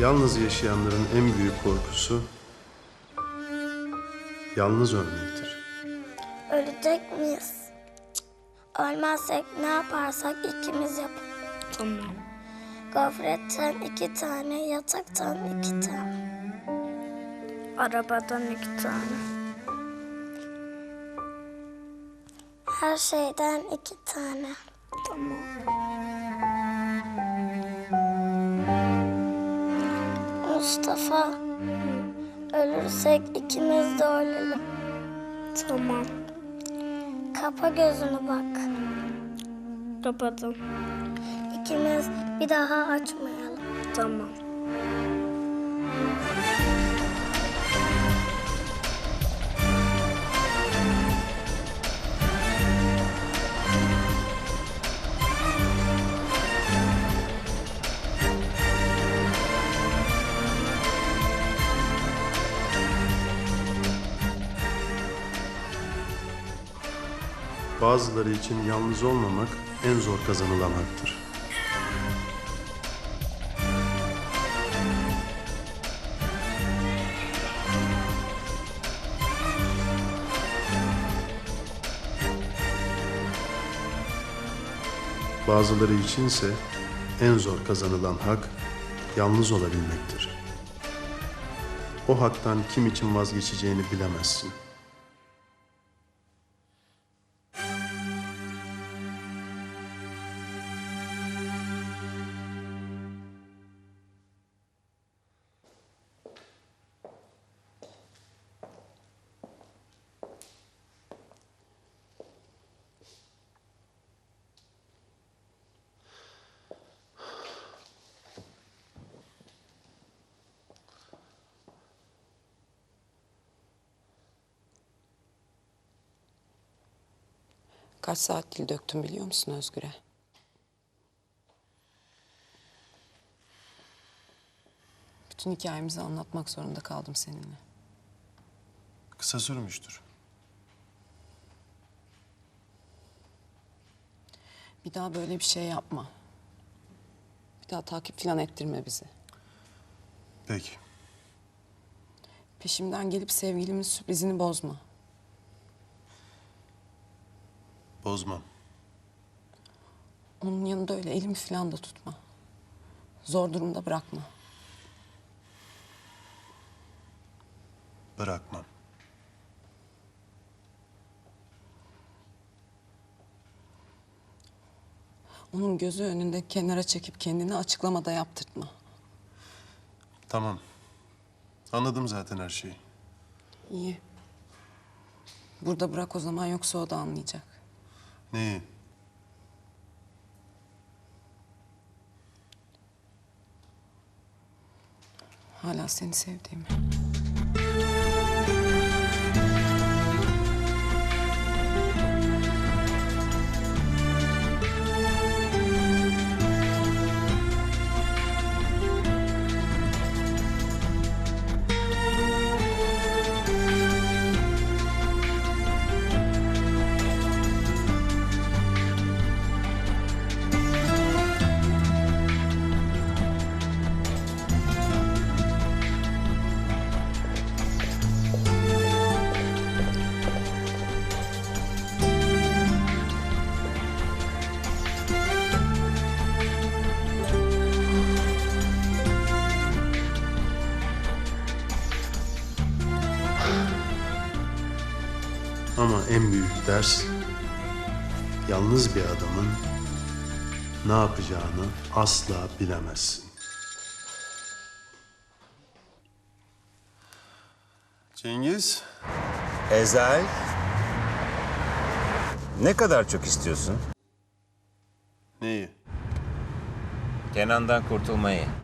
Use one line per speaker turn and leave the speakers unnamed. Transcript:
Yalnız yaşayanların en büyük korkusu yalnız ölmektir.
Ölecek miyiz? Ölmezsek ne yaparsak ikimiz yapalım.
Tamam.
Gofretten iki tane, yataktan iki tane.
Arabadan iki tane.
Her şeyden iki tane.
Tamam.
Mustafa, ölürsek ikimiz de ölelim.
Tamam.
Kapa gözünü bak.
Kapadım.
İkimiz bir daha açmayalım.
Tamam.
Bazıları için yalnız olmamak en zor kazanılan haktır. Bazıları içinse en zor kazanılan hak yalnız olabilmektir. O haktan kim için vazgeçeceğini bilemezsin.
Kaç saat dil döktüm biliyor musun Özgür'e? Bütün hikayemizi anlatmak zorunda kaldım seninle.
Kısa sürmüştür.
Bir daha böyle bir şey yapma. Bir daha takip falan ettirme bizi.
Peki.
Peşimden gelip sevgilimin sürprizini bozma.
Bozmam.
Onun yanında öyle elimi falan da tutma. Zor durumda bırakma.
Bırakmam.
Onun gözü önünde kenara çekip kendini açıklamada yaptırtma.
Tamam. Anladım zaten her şeyi.
İyi. Burada bırak o zaman yoksa o da anlayacak.
Neyi?
Hala seni sevdiğimi.
Ama en büyük ders yalnız bir adamın ne yapacağını asla bilemezsin. Cengiz,
Ezel. Ne kadar çok istiyorsun?
neyi?
Kenan'dan kurtulmayı.